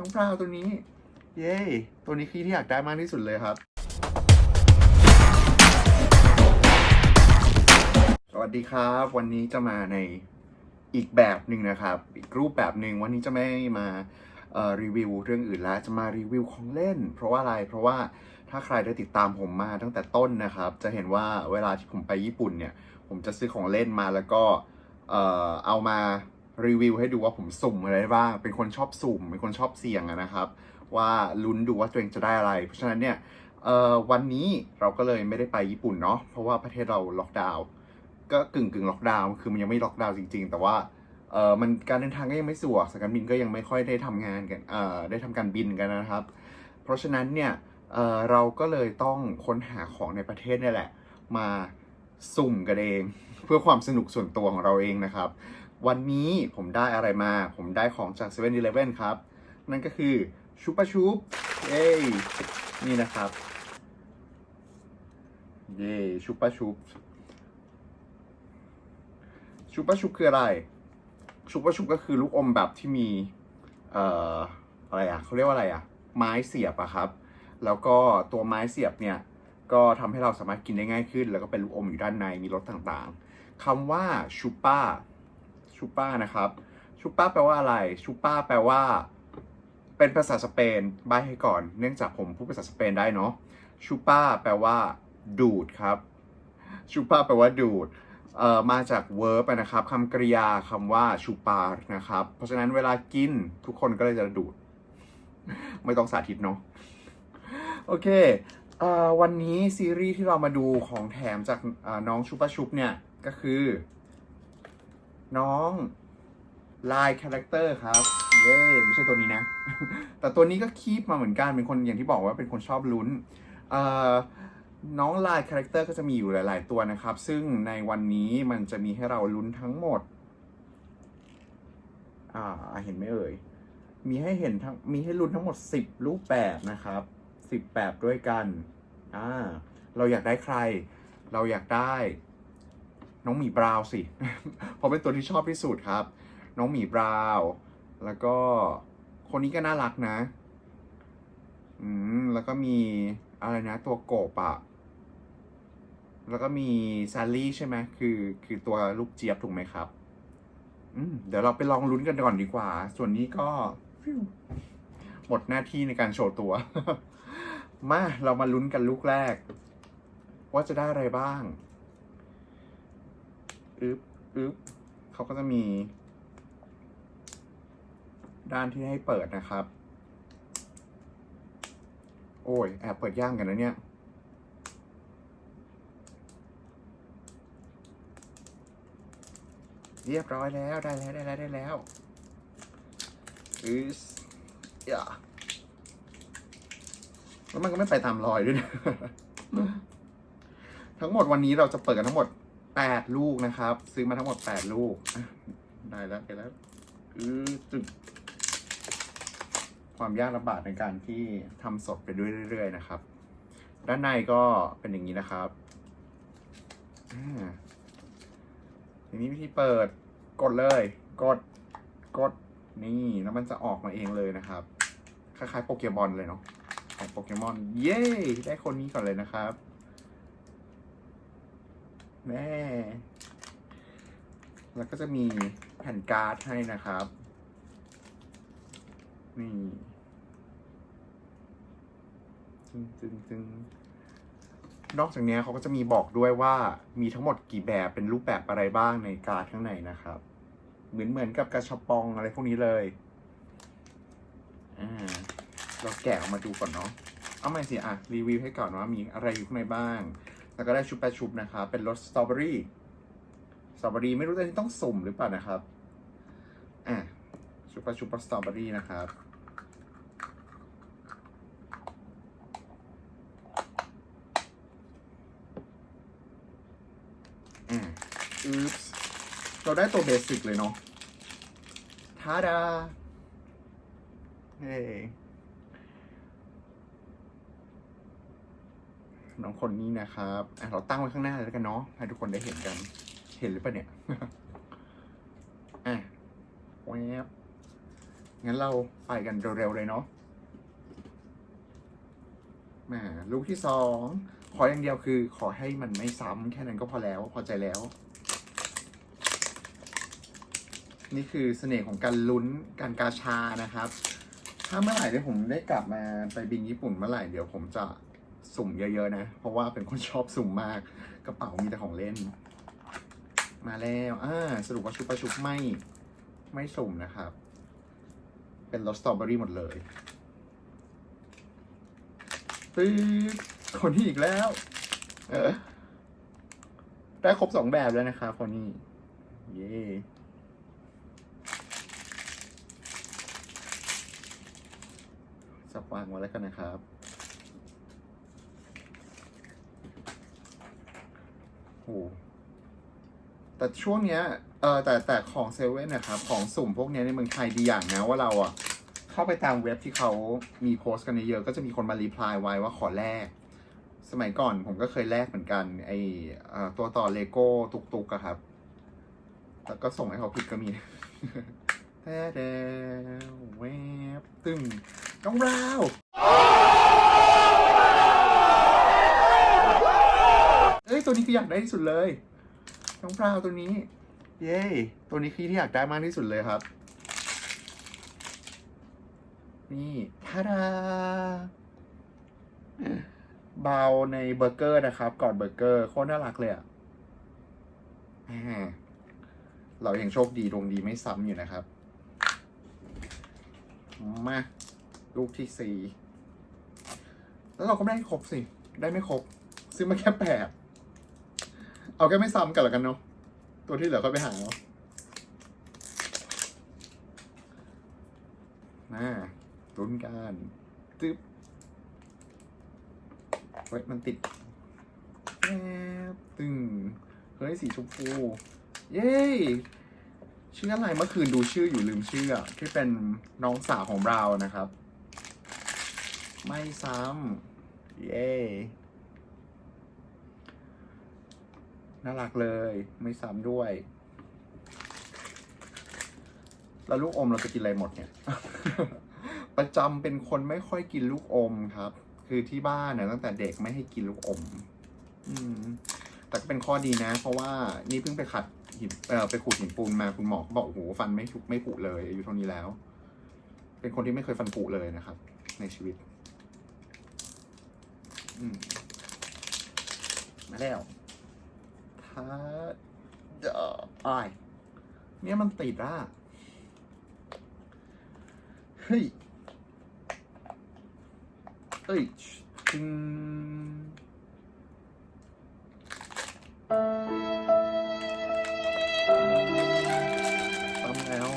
น้องพราวตัวนี้ เย้ตัวนี้คือที่อยากได้มากที่สุดเลยครับ สวัสดีครับ วันนี้จะมาในอีกแบบหนึ่งนะครับ อีกรูปแบบหนึ่งวันนี้จะไม่มารีวิวเรื่องอื่นแล้วจะมารีวิวของเล่น เพราะว่าอะไรเพราะว่าถ้าใครได้ติดตามผมมาตั้งแต่ต้นนะครับ จะเห็นว่าเวลาที่ผมไปญี่ปุ่นเนี่ย ผมจะซื้อของเล่นมาแล้วก็เอามา รีวิวให้ดูว่าผมสุ่มอะไรได้บ้าง เป็นคนชอบสุ่ม เป็นคนชอบเสี่ยงนะครับ ว่าลุ้นดูว่าตัวเองจะได้อะไร เพราะฉะนั้นเนี่ยวันนี้เราก็เลยไม่ได้ไปญี่ปุ่นเนาะ เพราะว่าประเทศเราล็อกดาวน์ ก็กึ่งกึ่งล็อกดาวน์ คือมันยังไม่ล็อกดาวน์จริง ๆ แต่ว่าเออมันการเดินทางก็ยังไม่สะดวกสายการบินก็ยังไม่ค่อยได้ทำงานกันเอ่อได้ทำการบินกันนะครับ เพราะฉะนั้นเนี่ยเออเราก็เลยต้องค้นหาของในประเทศนี่แหละ มาสุ่มกันเอง เพื่อความสนุกส่วนตัวของเราเองนะครับ วันนี้ผมได้อะไรมา ผมได้ของจาก7 e เ e ่ e อครับ นั่นก็คือชุปปะชุปเย้นี่นะครับ เย้ชุปปะชุปชุปปะชุปคืออะไร ชุปปะชุปก็คือลูกอมแบบที่มี เอ่อ อะไรอะเขาเรียกว่าอะไรอะไม้เสียบอะครับ แล้วก็ตัวไม้เสียบเนี่ย ก็ทำให้เราสามารถกินได้ง่ายขึ้น แล้วก็เป็นลูกอมอยู่ด้านใน มีรสต่างๆคำว่าชุป้า ชุปป้านะครับชุปป้าแปลว่าอะไรชุปป้าแปลว่า เป็นภาษาสเปนใบให้ก่อน เนื่องจากผมพูดภาษาสเปนได้เนาะชุปป้าแปลว่า ดูดครับชุปป้าแปลว่าดูดเอ่อมาจาก verb อะนะครับคำกริยาคำว่าชูปานะครับ เพราะฉะนั้นเวลากินทุกคนก็เลยจะดูด ไม่ต้องสาธิตเนาะโอเคเอ่อวันนี้ซีรีส์ที่เรามาดูของแถมจากน้องชุปปะชุปเนี่ย ก็คือ น้องลายคาแรคเตอร์ครับเย้ไม่ใช่ตัวนี้นะ แต่ตัวนี้ก็คีบมาเหมือนกันเป็นคนอย่างที่บอกว่าเป็นคนชอบลุ้นเอ่อน้องลายคาแรคเตอร์ก็จะมีอยู่หลาย ๆ ตัวนะครับ ซึ่งในวันนี้มันจะมีให้เราลุ้นทั้งหมด อ่าเห็นไหมเอ่ย มีให้เห็นทั้งมีให้ลุ้นทั้งหมด 10 รูปแบบนะครับ 10 แบบด้วยกัน อ่า เราอยากได้ใคร เราอยากได้ น้องหมีบราวสิ เพราะเป็นตัวที่ชอบที่สุดครับ น้องหมีบราวแล้วก็คนนี้ก็น่ารักนะ อืม แล้วก็มีอะไรนะ ตัวโกบอะแล้วก็มีซาลี่ใช่ไหมคือ คือตัวลูกเจี๊ยบถูกไหมครับ อืม เดี๋ยวเราไปลองลุ้นกันก่อนดีกว่า ส่วนนี้ก็ หมดหน้าที่ในการโชว์ตัว มา เรามาลุ้นกันลูกแรก ว่าจะได้อะไรบ้าง อึ๊บอึ๊บเขาก็จะมี ด้านที่ให้เปิดนะครับ โอ้ยแอบเปิดย่างกันนะเนี่ยเรียบร้อยแล้วได้แล้วได้แล้วได้แล้วอืสอย่าแล้วมันก็ไม่ไปตามรอยด้วยนะ ทั้งหมดวันนี้เราจะเปิดกันทั้งหมด 8 ลูกนะครับ ซื้อมาทั้งหมด 8 ลูก ได้แล้วได้แล้วอือตึกความยากลำบากในการที่ทำสดไปด้วยเรื่อยๆนะครับ ด้านในก็เป็นอย่างนี้นะครับทีนี้วิธีเปิดกดเลย กดกดนี่แล้วมันจะออกมาเองเลยนะครับ คล้ายๆโปเกมอนเลยเนาะของโปเกมอน เย้ ได้คนนี้ก่อนเลยนะครับ แม่ แล้วก็จะมีแผ่นการ์ดให้นะครับ นี่จึงจึงจึงนอกจากนี้เขาก็จะมีบอกด้วยว่ามีทั้งหมดกี่แบบเป็นรูปแบบอะไรบ้างในการ์ดข้างในนะครับ เหมือนเหมือนกับกระชับปองอะไรพวกนี้เลยอ่าเราแกะออกมาดูก่อนเนาะ เอาใหม่สิอะรีวิวให้ก่อนว่ามีอะไรอยู่ข้างในบ้าง แล้วก็ได้ชุบแปะชุบนะครับ เป็นรสสตรอเบอรี่ สตรอเบอรี่ไม่รู้จะต้องสุ่มหรือเปล่านะครับ อะ ชุบแปะชุบรสสตรอเบอรี่นะครับอืมอึ๊บเราได้ตัวเบสิกเลยเนาะทาดาเฮ้ น้องคนนี้นะครับอะเราตั้งไว้ข้างหน้าเลยแล้วกันเนาะให้ทุกคนได้เห็นกัน เห็นหรือเปล่าเนี่ยอะแวบงั้นเราไปกันเร็วๆเลยเนาะแหมาลูกที่สองขออย่างเดียวคือ ขอให้มันไม่ซ้ำแค่นั้นก็พอแล้วพอใจแล้ว นี่คือเสน่ห์ของการลุ้นการกาชานะครับ ถ้าเมื่อไหร่ที่ผมได้กลับมาไปบินญี่ปุ่นเมื่อไหร่เดี๋ยวผมจะ สุ่มเยอะ ๆ นะ เพราะว่าเป็นคนชอบสุ่มมาก กระเป๋ามีแต่ของเล่น มาแล้วอ่าสรุปว่าชุบประชุบไม่ ไม่สุ่มนะครับ เป็นรสสตรอเบอรี่หมดเลยตื้อคนนี้อีกแล้ว เออ ได้ครบสองแบบแล้วนะครับคนนี้ เย้สับวางไว้แล้วกันนะครับ โอ้ แต่ช่วงเนี้ย เออแต่แต่ของเซเว่นนะครับ ของสุ่มพวกเนี้ยในเมืองไทยดีอย่างนะว่าเราอะเข้าไปตามเว็บที่เขามีโพสต์กันเยอะๆก็จะมีคนมารีプライไว้ว่าขอแลก สมัยก่อนผมก็เคยแลกเหมือนกัน ไอเอ่อตัวต่อเลโก้ตุกๆอะครับ แล้วก็ส่งให้เขาผิดก็มี แท้แดแวบตึงน้องราว ตัวนี้คืออยากได้ที่สุดเลย น้องพราวตัวนี้ เย้ตัวนี้คือที่อยากได้มากที่สุดเลยครับ นี่ทาดาเบาในเบอร์เกอร์นะครับก่อนเบอร์เกอร์โคตรน่ารักเลยอะเรายังโชคดีดวงดีไม่ซ้ำอยู่นะครับ มา ลูกที่สี่แล้วเราก็ไม่ได้ครบสิ ได้ไม่ครบ ซื้อมาแค่แปด เอาแค่ไม่ซ้ำกันละกันเนาะตัวที่เหลือก็ไปหาเอาะมาลุ้นกันตึ๊บเฮ้ยมันติดแอบตึงเฮ้ยสีชมพู เย้ชื่ออะไรเมื่อคืนดูชื่ออยู่ลืมชื่อที่เป็นน้องสาวของเรานะครับ ไม่ซ้ำเย้ น่ารักเลย ไม่ซ้ำด้วย แล้วลูกอมเราจะกินอะไรหมดเนี่ย ประจำเป็นคนไม่ค่อยกินลูกอมครับ คือที่บ้านเนี่ยตั้งแต่เด็กไม่ให้กินลูกอม อืม แต่ก็เป็นข้อดีนะ เพราะว่านี่เพิ่งไปขัดหินเออไปขูดหินปูนมาคุณหมอบอกโอ้โหฟันไม่ผุไม่ผุเลยอายุเท่านี้แล้ว เป็นคนที่ไม่เคยฟันผุเลยนะครับ ในชีวิต อืม มาแล้ว ถ้าเดออายเนี่ยมันติดอะ เฮ้ย เอ้ยอืมซ้ำแล้ว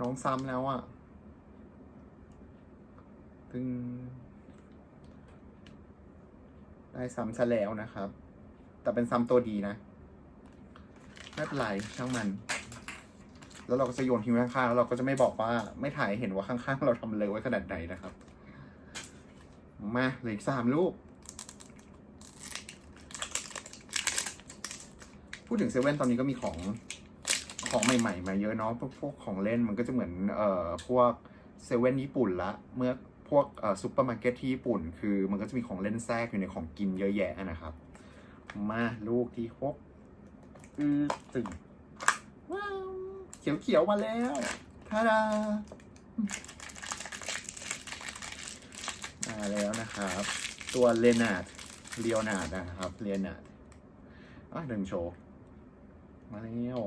น้องซ้ำแล้วอะ ตึงได้ซ้ำซะแล้วนะครับ แต่เป็นซ้ำตัวดีนะ ไม่เป็นไรช่างมัน แล้วเราก็จะโยนทิ้งข้างๆแล้วเราก็จะไม่บอกว่า ไม่ถ่ายเห็นว่าข้างๆ เราทำเลยไว้ขนาดไหนนะครับ มาเหลืออีกสามลูกพูดถึงเซเว่นตอนนี้ก็มีของของใหม่ๆ มาเยอะเนาะพวกพวกของเล่นมันก็จะเหมือนเอ่อพวกเซเว่นญี่ปุ่นละ เมื่อพวกเอ่อซูเปอร์มาร์เก็ตที่ญี่ปุ่น คือมันก็จะมีของเล่นแทรกอยู่ในของกินเยอะแยะนะครับ มาลูกที่หกอือตึงว้าวเขียวเขียวมาแล้วทาดามาแล้วนะครับ ตัวเลนาร์ดเลียวนาดนะครับเลียนาดอะหนึ่งโชว์มาแล้ว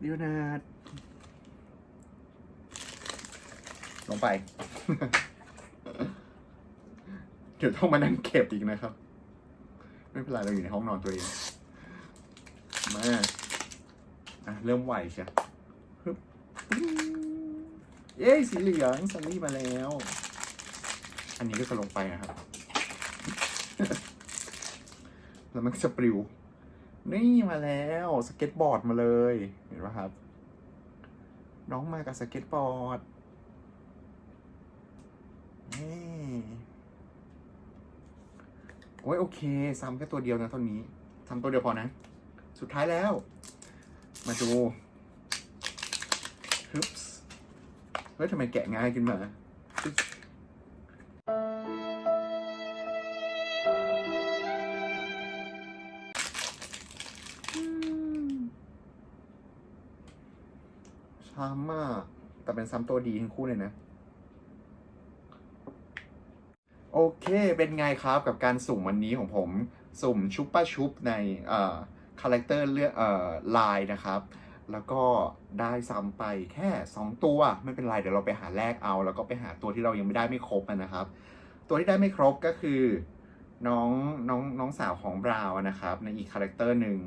เลียวนาดลงไป เดี๋ยวต้องมานั่งเก็บอีกนะครับ ไม่เป็นไรเราอยู่ในห้องนอนตัวเองมาอะเริ่มไหวใช่ฮึบเย้สีเหลืองซันนี่มาแล้ว อันนี้ก็จะลงไปนะครับ แล้วมันก็จะปลิว นี่มาแล้วสเก็ตบอร์ดมาเลย เห็นไหมครับ น้องมากับสเก็ตบอร์ดนี่ โอ้ยโอเค ซ้ำแค่ตัวเดียวนะท่านี้ซ้ำตัวเดียวพอนะ สุดท้ายแล้ว มาดูฮึบส์เฮ้ยทำไมแกะง่ายขึ้นมาช้ำมากแต่เป็นซ้ำตัวดีทั้งคู่เลยนะ โอเค เป็นไงครับกับการสุ่มวันนี้ของผม สุ่มชุปป้าชุบในเอ่อคาแรคเตอร์เลือกเอ่อลายนะครับ แล้วก็ได้ซ้ำไปแค่ 2 ตัว ไม่เป็นไร เดี๋ยวเราไปหาแลกเอา แล้วก็ไปหาตัวที่เรายังไม่ได้ไม่ครบนะครับ ตัวที่ได้ไม่ครบก็คือน้องน้องน้องสาวของบราวนะครับ ในอีกคาแรคเตอร์หนึ่ง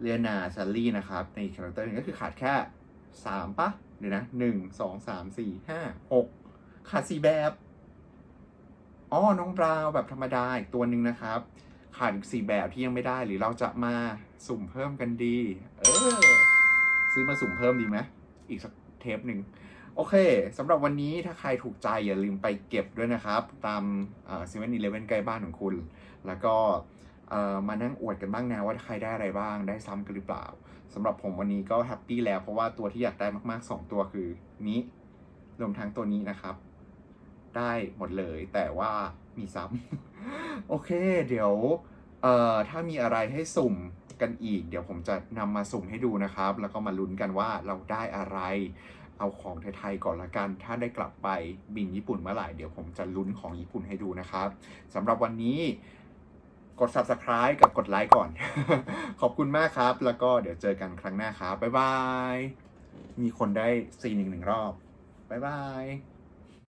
เรียนาชัลลี่นะครับ ในอีกคาแรคเตอร์หนึงก็คือขาดแค่3ปะเดี๋ยวนะหนึ่งสองสามสี่ห้าหกขาดสี่แบบ อ๋อน้องบราวแบบธรรมดาอีกตัวหนึ่งนะครับขาดอีกสี่แบบที่ยังไม่ได้หรือเราจะมาสุ่มเพิ่มกันดี เออ ซื้อมาสุ่มเพิ่มดีไหมอีกสักเทปหนึ่งโอเคสำหรับวันนี้ถ้าใครถูกใจอย่าลืมไปเก็บด้วยนะครับ ตามเซเว่นอีเลฟเว่นใกล้บ้านของคุณ แล้วก็มานั่งอวดกันบ้างนะว่าใครได้อะไรบ้างได้ซ้ำกันหรือเปล่าสำหรับผมวันนี้ก็แฮปปี้แล้วเพราะว่าตัวที่อยากได้มากๆ 2 ตัวคือนี้รวมทั้งตัวนี้นะครับ ได้หมดเลย แต่ว่ามีซ้ำ โอเค เดี๋ยวเอ่อถ้ามีอะไรให้สุ่มกันอีก เดี๋ยวผมจะนำมาสุ่มให้ดูนะครับ แล้วก็มาลุ้นกันว่าเราได้อะไร เอาของไทยๆก่อนละกัน ถ้าได้กลับไปบินญี่ปุ่นเมื่อไหร่เดี๋ยวผมจะลุ้นของญี่ปุ่นให้ดูนะครับสำหรับวันนี้กด subscribe กับกดไลค์ก่อน ขอบคุณมากครับ แล้วก็เดี๋ยวเจอกันครั้งหน้าครับ บ๊ายบาย มีคนได้ซีนอีกหนึ่งรอบ บ๊ายบาย